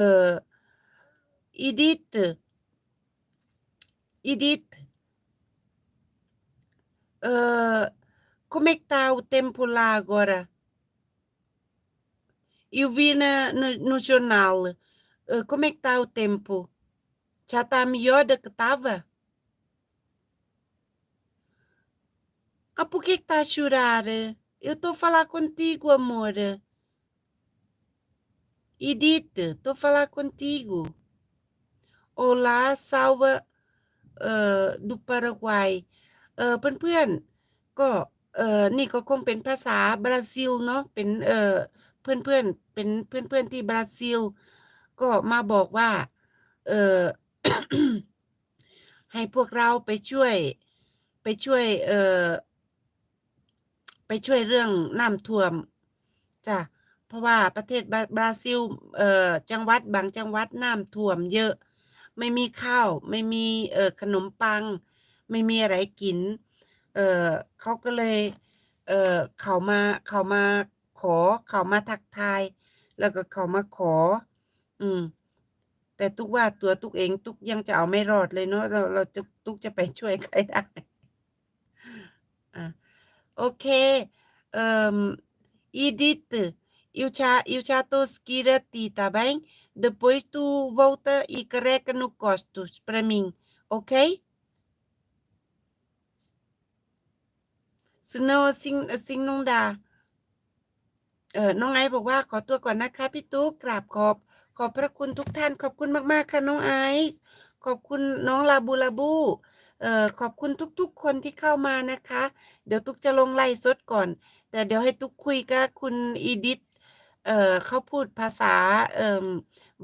Uh, Edith, Edith, uh, como é que tá o tempo lá agora? Eu vi na, no, no jornal. uh, como é que tá o tempo? Já tá melhor do que estava? Ah, por que que tá a chorar? Eu estou a falar contigo, amor. Edith, estou a falar contigo. Olá, Salva เอ่อดูปารากวัยเอ่อเพื่อนๆก็เออนี่ก็คงเป็นภาษาบราซิลเนาะเป็นเอ่อเพื่อนๆเป็นเพื่อนๆที่บราซิล ก็มาบอกว่าเอ่อให้พวกเราไปช่วย ไปช่วยเอ่อไปช่วยเรื่องน้ำท่วมจ้ะ เพราะว่าประเทศบราบราซิลเอ่อจังหวัดบางจังหวัดน้ำท่วมเยอะ ไม่มีข้าว ไม่มีเอ่อขนมปัง ไม่มีอะไรกินเอ่อเขาก็เลยเอ่อเขามาเขามาขอเขามาทักทาย แล้วก็เขามาขอ อืม แต่ตุกว่าตัวตุกเอง ตุกยังจะเอาไม่รอดเลยเนาะเราเราจะตุกจะไปช่วยใครได้อะโอเคเอ่อ Edith, eu já eu já tô seguindo a ti, tá bem? Depois tu volta e carrega no costos para mim, ok? Senão assim assim não dá. เออน้องไอซ์บอกว่าขอตัวก่อนนะคะพี่ตุ๊กกราบขอบขอบพระคุณทุกท่าน ขอบคุณมากๆค่ะน้องไอซ์ขอบคุณน้องลาบูลาบูเอ่อขอบคุณทุกๆ คนที่เข้ามานะคะ เดี๋ยวตุ๊กจะลงไล่สดก่อน แต่เดี๋ยวให้ตุ๊กคุยกับคุณอีดิท เอ่อเขาพูดภาษาเอ่อ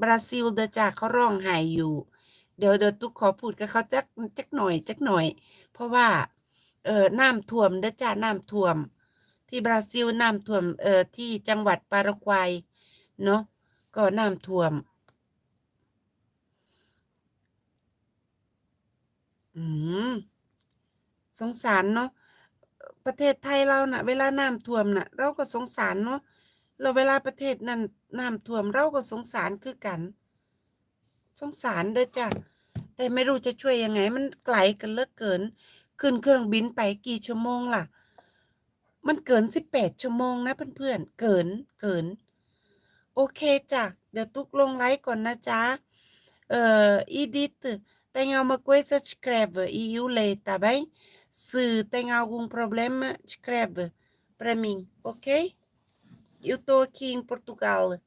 บราซิลเดอจ้าเขาร้องไห้อยู่ เดี๋ยวเดี๋ยวตุ๊กขอพูดกับเขาจักจักหน่อยจักหน่อย เพราะว่าเอ่อน้ำท่วมเดอจ้าน้ำท่วม ที่บราซิลน้ำท่วมเอ่อที่จังหวัดปารากวัยเนาะก็น้ำท่วม อืม สงสารเนาะประเทศไทยเราน่ะ เวลาน้ำท่วมน่ะ เราก็สงสารเนาะ แล้วเวลาประเทศนั้นน้ำท่วมเราก็สงสารคือกัน สงสารเด้อจ้ะแต่ไม่รู้จะช่วยยังไง มันไกลกันเลือเกิน ขึ้นเครื่องบินไปกี่ชั่วโมงล่ะ มันเกินสิบแปดชั่วโมงนะเพื่อนๆเกินเกิน โอเคจ้ะเดี๋ยวตุกลงไลฟ์ก่อนนะจ๊ะเอ่อ Edith, tem alguma coisa, escreve e eu leio, tá bem? Se tem algum problema, escreve para mim, ok? Eu estou aqui em Portugal.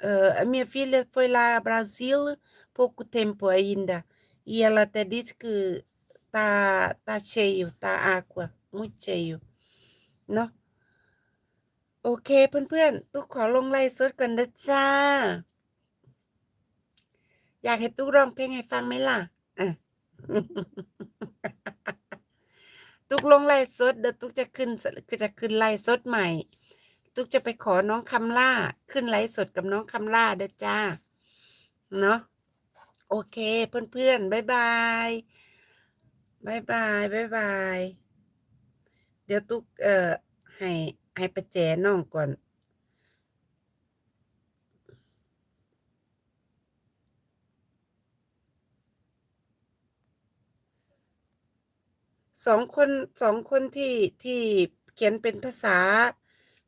Eh, a minha filha foi lá a Brasil pouco tempo ainda. E ela até disse que tá, tá cheio, tá água, muito cheio. เนาะโอเคเพื่อนๆตุ๊กขอลงไลฟ์สดก่อนนะจ้า อยากให้ตุ๊กร้องเพลงให้ฟังไหมล่ะอะ ตุ๊กลงไลฟ์สดเดี๋ยวตุ๊กจะขึ้นคือจะขึ้นไลฟ์สดใหม่ ตุ๊กจะไปขอน้องคำล่า ขึ้นไลฟ์สดกับน้องคำล่าเด้อจ้า เนาะโอเคเพื่อนๆบ๊ายบายบ๊ายบายบ๊ายบาย เดี๋ยวตุ๊กเอ่อให้ให้ประแจน้องก่อน สองคนสองคนที่ที่เขียนเป็นภาษา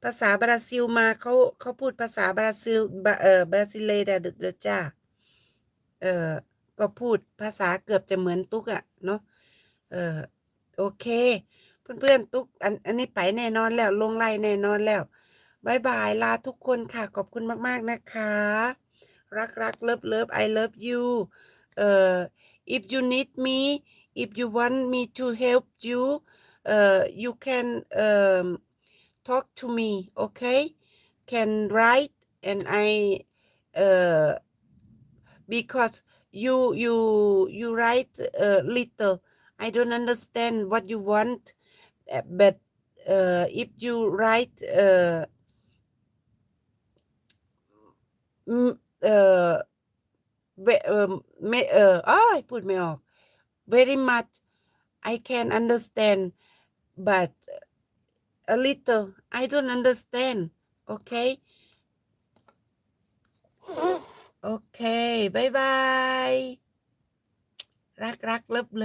ภาษาบราซิลมาเขาเขาพูดภาษาบราซิลบะเออบราซิเลเดอเดจ้าเออก็พูดภาษาเกือบจะเหมือนตุ๊กอะเนาะเออโอเค เพื่อนๆตุ๊กอันอันนี้ไปแน่นอนแล้วลงไล่แน่นอนแล้วบายบายลาทุกคนค่ะ ขอบคุณมากๆนะคะ รักรักเลิฟเลิฟ I love you เอ่อ if you need me if you want me to help you uh you can um talk to me okay? Can write and i uh because you you you write uh, little. I don't understand what you want eh, but uh, if you write uh, uh, uh, me, uh, oh, I put me off. Very much. I can understand, but a little I don't understand okay โอเคบ๊ายบายรักรักเลิฟเลิฟ